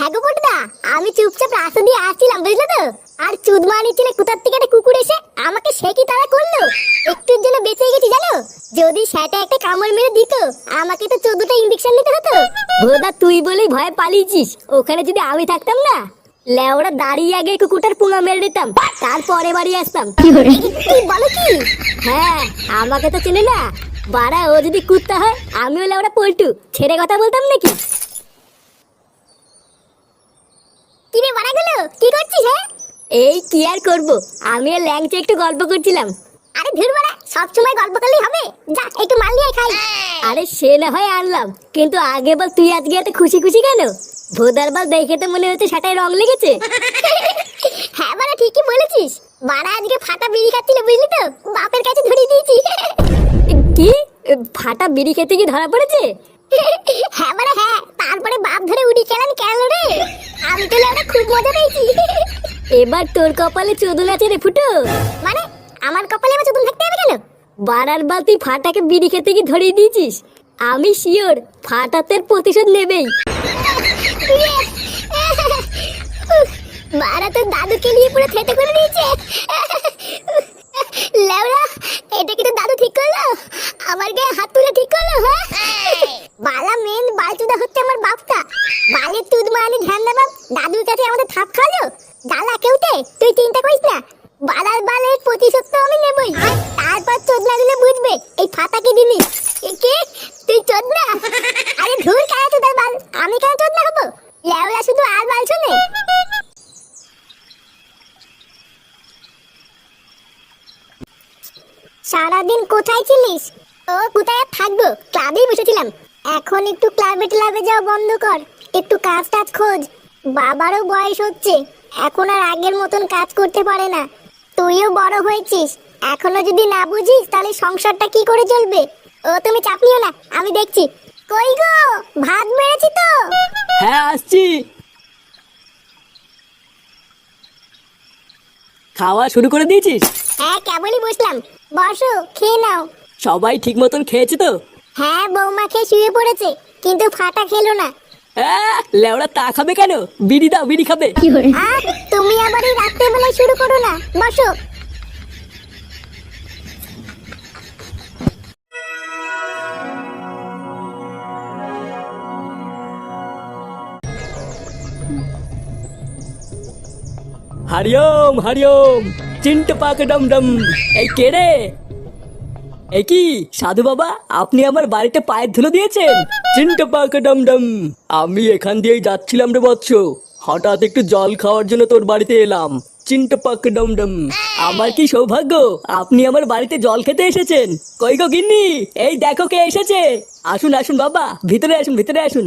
হ্যাঁ গো আমি চুপচাপ রাস্তা দিয়ে আসছিলাম বুঝলে তো? আর চুদমানি ছেলে কোথার থেকে একটা কুকুর এসে আমাকে সে কি তারা করল? একটুর জন্য বেঁচে গেছি জানো? যদি সেটা একটা কামড় মেরে দিত আমাকে তো চোদ্দটা ইঞ্জেকশন নিতে হতো। ভোদা তুই বলেই ভয় পালিয়েছিস। ওখানে যদি আমি থাকতাম না লেওরা দাঁড়িয়ে আগে কুকুরটার পুঙা মেরে দিতাম তারপরে বাড়ি আসতাম। তুই বলো কি? হ্যাঁ আমাকে তো চেনে না। বাড়া ও যদি কুত্তা হয় আমিও লেওরা পল্টু। ছেড়ে কথা বলতাম নাকি কিরে বাড়া গেল কি করছিস হ্যাঁ এই কি আর করব? আমি আর ল্যাংচে একটু গল্প করছিলাম। আরে ধুর বাড়া সব সময় গল্প করলেই হবে। যা একটু মাল নিয়ে খাই। আরে সে না হয় আনলাম কিন্তু আগে বল তুই আজকে এত খুশি খুশি কেন? ভোদার বল দেখে তো মনে হচ্ছে সেটাই রং লেগেছে। হ্যাঁ বাড়া ঠিকই বলেছিস। বাড়া আজকে ফাটা বিড়ি খাচ্ছিল বুঝলি তো? বাপের কাছে ধরিয়ে দিয়েছি। কি? ফাটা বিড়ি খেতে কি ধরা পড়েছে? হ্যাঁ মানে হ্যাঁ। তারপরে বাপ ধরে উড়ি খেলেন কেন রে? আমি তো খুব মজা পেয়েছি। এবার তোর কপালে চোদন আছে রে ফুটো। মানে আমার কপালে আমার চুদুল থাকতে হবে কেন? বারার বার তুই ফাটাকে বিড়ি খেতে কি ধরিয়ে দিয়েছিস। আমি শিওর, ফাটাতের প্রতিশোধ নেবেই। বারা তো দাদুকে নিয়ে পুরো থেটে করে দিয়েছে লেওড়া এটা কি তো দাদু ঠিক করল? আমার গায়ে হাত তুলে ঠিক করল হ্যাঁ? বালা মেন বালচুদা হচ্ছে আমার বাপটা। বালের তুদ মারানি ধ্যান দেবাব দাদুর কাছে আমাদের থাপ খাওয়ালো? জ্বালা কেউতে তুই চিন্তা করিস না। বালার বালের প্রতিশোধ তো আমি নেবই। তারপর চোদনা দিলে বুঝবে, এই দিলি কে তুই চোদনা? আরে ধুর কেন চোদার বাল, আমি কেন চোদনা হব? লেওড়া শুধু আর বাল শোনে। সারাদিন কোথায় ছিলিস? ও, কোথায় থাকব? ক্লাবেই বসেছিলাম। এখন একটু ক্লাবে ক্লাবে যাওয়া বন্ধ কর। একটু কাজ টাজ খোঁজ। বাবারও বয়স হচ্ছে। এখন আর আগের মতন কাজ করতে পারে না। তুইও বড় হয়েছিস। এখনও যদি না বুঝিস তাহলে সংসারটা কি করে চলবে? ও তুমি চাপ নিও না আমি দেখছি। কই গো? ভাত মেরেছি তো? হ্যাঁ আসছি। খাওয়া শুরু করে দিয়েছিস? হ্যাঁ কেবলই বসলাম। বসো খেয়ে নাও। সবাই ঠিক মতন খেয়েছে তো? হ্যাঁ বৌমা খেয়ে শুয়ে পড়েছে কিন্তু ফাটা খেলো না। লেওড়া তা খাবে কেন? বিড়ি দাও বিড়ি খাবে। তুমি আবার এই রাত্রেবেলায় শুরু করো না। বসো। হারিওম হারিওম চিন্ট পাক ডম ডম এই কে রে? এই কি, সাধু বাবা, আপনি আমার বাড়িতে পায়ের ধুলো দিয়েছেন? চিন্তা পাকে ডম ডম। আমি এখান দিয়েই যাচ্ছিলাম রে বৎস। হঠাৎ একটু জল খাওয়ার জন্য তোর বাড়িতে এলাম। চিন্তা পাক ডম ডম। আমার কি সৌভাগ্য, আপনি আমার বাড়িতে জল খেতে এসেছেন। কই গো গিন্নি, এই দেখো কে এসেছে। আসুন আসুন বাবা, ভিতরে আসুন ভিতরে আসুন।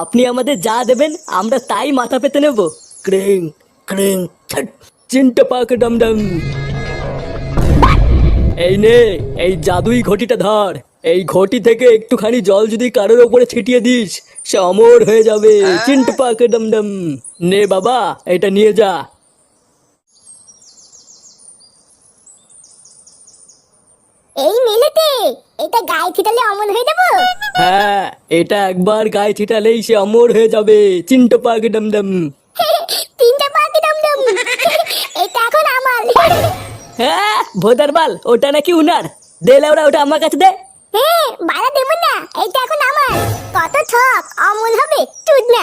আপনি আমাদের যা দেবেন, আমরা তাই মাথা পেতে নেব। ক্রিং ক্রিং চিন্তা পাক ডমডম এই নে, এই জাদুই ঘটিটা ধর। এই ঘটি থেকে একটুখানি জল যদি কারোর ওপরে ছিটিয়ে দিস, সে অমর হয়ে যাবে। চিন্ট পাক ডমডম নে বাবা, এটা নিয়ে যা। এই মেলেতে এটা গায়ে ছিটালে অমন হয়ে যাব? হ্যাঁ এটা একবার গায়ে ছিটালেই সে অমর হয়ে যাবে চিন্ট পাক ডমডম। তিনটা পাখি দমদম এটা এখন আমার হ্যাঁ ভোদার বাল ওটা নাকি উনার। দে ওরা ওটা আমার কাছে দে। হ্যাঁ বাড়া দেবো না এটা এখন আমার কত ঠক অমল হবে চুদ না।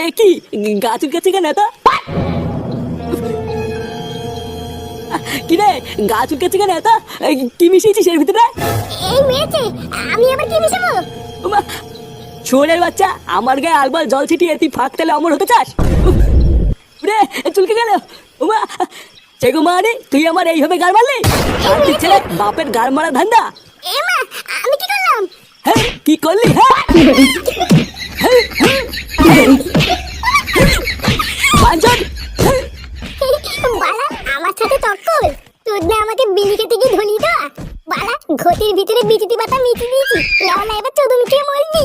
কি? গাছ উঠেছে কেন এত? কি রে গাছ উঠেছে কেন এত? কি মিশিয়েছিস এর ভিতরে? এই মেয়েছে আমি আবার কি মিশাবো? শুয়োরের বাচ্চা আমার গায়ে আলবাল জল ছিটিয়ে তুই ফাঁক তেলে অমর হতে চাস? রে চুলকে গেল। ওমা চেগো মানে তুই আমার এইভাবে গার মারলি? তুই ছেলে বাপের গার মারা ধান্দা? আমি কি করলাম? হ্যাঁ কি করলি? হ্যাঁ। হ্যাঁ। বালা আমার সাথে তর্ক তোর না আমাকে বিলি খেতে গিয়ে ধলি তো বালা ঘটির ভিতরে বিচিতি পাতা মিচি দিয়েছি। লাউলা এবার চোদন খেয়ে মরবি।